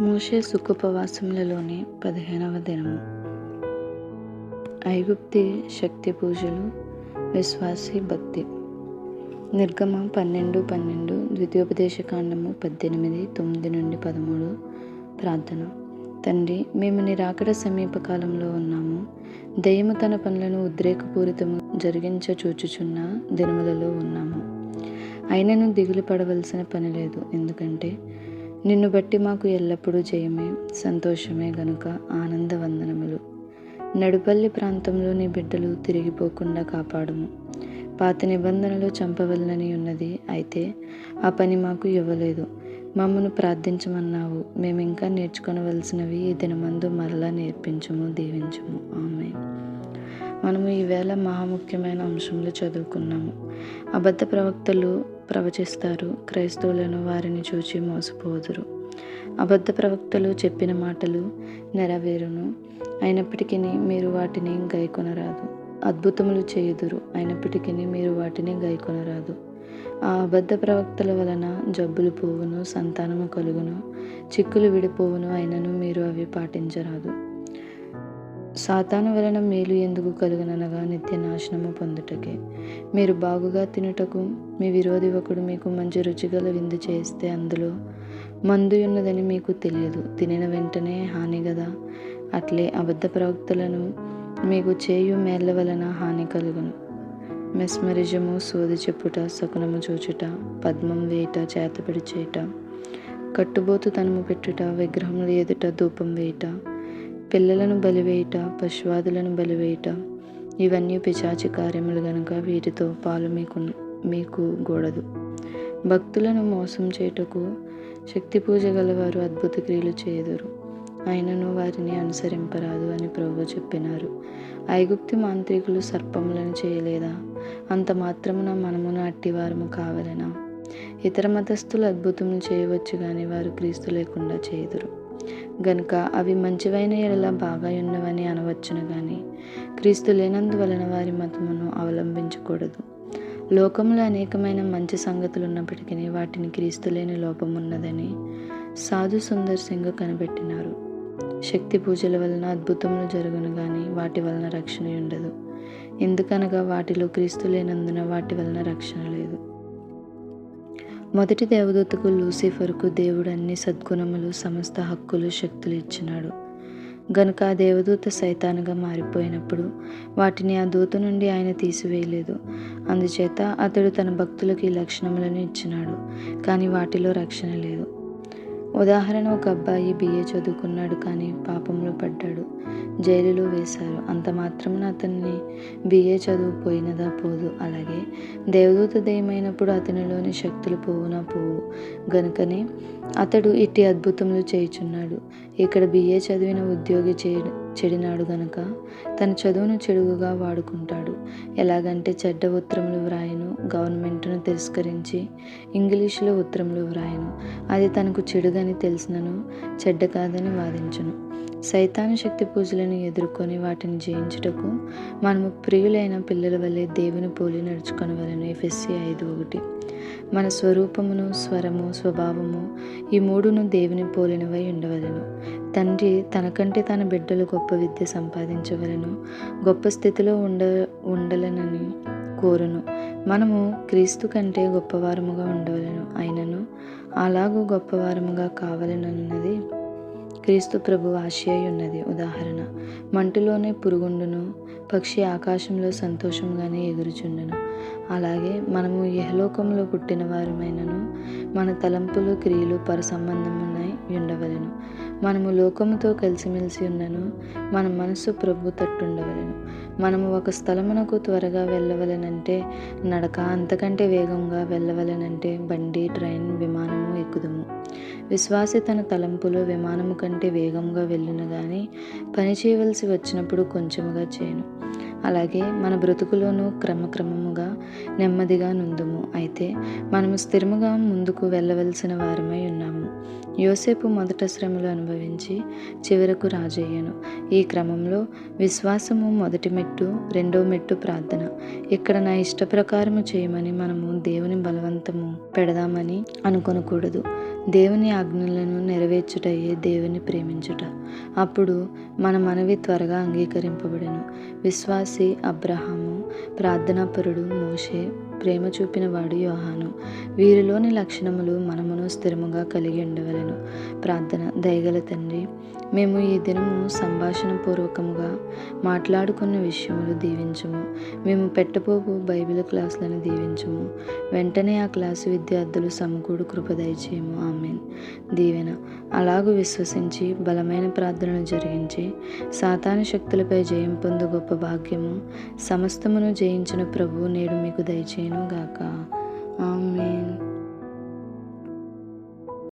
మోషే సుఖోపవాసములలోని పదిహేనవ దినము. ఐగుప్తి శక్తి పూజలు విశ్వాసి భక్తి. నిర్గమ పన్నెండు పన్నెండు ద్వితీయోపదేశ కాండము పద్దెనిమిది తొమ్మిది నుండి పదమూడు ప్రార్థన. తండ్రి మేము నిరాకడ సమీపకాలంలో ఉన్నాము. దయ్యము తన పనులను ఉద్రేకపూరితము జరిగించ చూచుచున్న దినములలో ఉన్నాము. అయినను దిగులు పడవలసిన పని లేదు. ఎందుకంటే నిన్ను బట్టి మాకు ఎల్లప్పుడూ జయమే సంతోషమే గనుక ఆనంద వందనములు నడుపల్లి ప్రాంతంలో నీ బిడ్డలు తిరిగిపోకుండా కాపాడుము. పాత నిబంధనలు చంపవలనని ఉన్నది అయితే ఆ పని మాకు ఇవ్వలేదు. మమ్మను ప్రార్థించమన్నావు. మేము ఇంకా నేర్చుకొనవలసినవి ఈ దినమందు మరలా నేర్పించము దీవించము. ఆమె మనము ఈవేళ మహాముఖ్యమైన అంశంలో చదువుకున్నాము. అబద్ధ ప్రవక్తలు ప్రవచిస్తారు. క్రైస్తవులను వారిని చూచి మోసపోదురు. అబద్ధ ప్రవక్తలు చెప్పిన మాటలు నెరవేరును. అయినప్పటికీ మీరు వాటిని గైకొనరాదు. అద్భుతములు చేయుదురు. అయినప్పటికీ మీరు వాటిని గైకొనరాదు. ఆ అబద్ధ ప్రవక్తల వలన జబ్బులు పోవును సంతానము కలుగును. చిక్కులు విడిపోవును. అయినను మీరు అవి పాటించరాదు. సాతాను వలన మేలు ఎందుకు కలుగుననగా నిత్య నాశనము పొందుటకే. మీరు బాగుగా తినుటకు మీ విరోధి ఒకడు మీకు మంచి రుచిగల విందు చేస్తే అందులో మందు ఉన్నదని మీకు తెలియదు. తినిన వెంటనే హాని కదా అట్లే అబద్ధ ప్రవక్తలను మీకు చేయు మేళ్ళ వలన హాని కలుగును. మెస్మరిజము సోది చెప్పుట శకునము చూచుట పద్మం వేయట చేతపడి చేయట కట్టుబోతు తనము పెట్టుట విగ్రహములు ఎదుట ధూపం వేయట పిల్లలను బలివేయుట పశువాదులను బలివేయుట ఇవన్నీ పిచాచి కార్యములు గనుక వీటితో పాలు మీకు మీకు గూడదు. భక్తులను మోసం చేయుటకు శక్తి పూజ గలవారు అద్భుత క్రియలు చేయుదురు. అయినను వారిని అనుసరింపరాదు అని ప్రభు చెప్పినారు. ఐగుప్తి మాంత్రికులు సర్పములను చేయలేదా? అంత మాత్రమున మనమున అట్టివారము కావలెనా? ఇతర మతస్థులు అద్భుతములు చేయవచ్చు కానీ వారు క్రీస్తు లేకుండా చేయుదురు. గనుక అవి మంచివైన ఎడల బాగా ఉన్నవని అనవచ్చును కానీ క్రీస్తు లేనందువలన వారి మతమును అవలంబించకూడదు. లోకంలో అనేకమైన మంచి సంగతులు ఉన్నప్పటికీ వాటిని క్రీస్తు లేని లోపం ఉన్నదని సాధు సుందర్ సింగ్ కనిపెట్టినారు. శక్తి పూజల వలన అద్భుతములు జరుగును కానీ వాటి వలన రక్షణ ఉండదు ఎందుకనగా వాటిలో క్రీస్తు లేనందున వాటి వలన రక్షణ లేదు. మొదటి దేవదూతకు లూసిఫర్కు దేవుడు అన్ని సద్గుణములు సమస్త హక్కులు శక్తులు ఇచ్చినాడు. గనుక ఆ దేవదూత సైతానుగా మారిపోయినప్పుడు వాటిని ఆ దూత నుండి ఆయన తీసివేయలేదు. అందుచేత అతడు తన భక్తులకు ఈ లక్షణములను ఇచ్చినాడు కానీ వాటిలో రక్షణ లేదు. ఉదాహరణ ఒక అబ్బాయి బిఏ చదువుకున్నాడు కానీ పాపంలో పడ్డాడు. జైలులో వేశారు. అంత మాత్రమున అతన్ని బిఏ చదువు పోయినదా పోదు. అలాగే దేవదూత దయమైనప్పుడు అతనిలోని శక్తులు పోవునా? పోవు. గనుకనే అతడు ఇట్టి అద్భుతములు చేయుచున్నాడు. ఇక్కడ బిఏ చదివిన ఉద్యోగి చే చెడినాడు గనుక తన చదువును చెడుగుగా వాడుకుంటాడు. ఎలాగంటే చెడ్డ ఉత్తరములు వ్రాయను గవర్నమెంట్ను తిరస్కరించి ఇంగ్లీషులో ఉత్తరములు వ్రాయను. అది తనకు చెడుగని తెలిసినను చెడ్డ కాదని వాదించును. సైతాను శక్తి పూజలను ఎదుర్కొని వాటిని జయించుటకు మనము ప్రియులైన పిల్లల వల్లే దేవుని పోలి నడుచుకొనవలను. ఎఫ్ఎస్సి ఐదు ఒకటి. మన స్వరూపమును స్వరము స్వభావము ఈ మూడును దేవుని పోలినవై ఉండవలను. తండ్రి తనకంటే తన బిడ్డలు గొప్ప విద్య సంపాదించవలను. గొప్ప స్థితిలో ఉండ ఉండలనని కోరును. మనము క్రీస్తు కంటే గొప్పవారముగా ఉండవలను. అయినను అలాగూ గొప్పవారముగా కావాలనన్నది క్రీస్తు ప్రభు ఆశయ ఉన్నది ఉదాహరణ మంటలోనే పురుగుండును పక్షి ఆకాశంలో సంతోషంగానే ఎగురుచుండును. అలాగే మనము యహలోకంలో పుట్టిన వారమైనను మన తలంపులు క్రియలు పరసంబంధమున్నాయి ఉండవలను. మనము లోకముతో కలిసిమెలిసి ఉన్నను మన మనసు ప్రభు తట్టుండవలను. మనము ఒక స్థలమునకు త్వరగా వెళ్ళవలనంటే నడక అంతకంటే వేగంగా వెళ్ళవలనంటే బండి ట్రైన్ విమానము ఎక్కుదుము. విశ్వాసి తన తలంపులో విమానము కంటే వేగంగా వెళ్ళును కానీ పని చేయవలసి వచ్చినప్పుడు కొంచెముగా చేయను. అలాగే మన బ్రతుకులోనూ క్రమక్రమముగా నెమ్మదిగా నుందుము. అయితే మనము స్థిరముగా ముందుకు వెళ్ళవలసిన వారమై ఉన్నాము. యోసేపు మొదట శ్రమలు అనుభవించి చివరకు రాజయ్యను. ఈ క్రమంలో విశ్వాసము మొదటి మెట్టు రెండో మెట్టు ప్రార్థన. ఇక్కడ నా ఇష్ట ప్రకారము చేయమని మనము దేవుని బలవంతము పెడదామని అనుకొనకూడదు. దేవుని ఆజ్ఞలను నెరవేర్చుటయే దేవుని ప్రేమించుట. అప్పుడు మన మనవి త్వరగా అంగీకరింపబడెను. విశ్వాసి అబ్రహాము ప్రార్థనాపరుడు మోషే ప్రేమ చూపిన వాడు యోహాను. వీరిలోని లక్షణములు మనమును స్థిరముగా కలిగి ఉండవలెను. ప్రార్థన దయగల తండ్రి మేము ఈ దినము సంభాషణ పూర్వకముగా మాట్లాడుకున్న విషయములు దీవించము. మేము పెట్టబోవు బైబిల్ క్లాసులను దీవించము. వెంటనే ఆ క్లాసు విద్యార్థులు సమకూడు కృప దయచేయము. ఆమెన్. దీవెన. అలాగూ విశ్వసించి బలమైన ప్రార్థనలు జరిగించి సాతాను శక్తులపై జయం పొందు గొప్ప భాగ్యము సమస్తమును జయించిన ప్రభువు నేడు మీకు దయచేయను. గాక. ఆమెన్.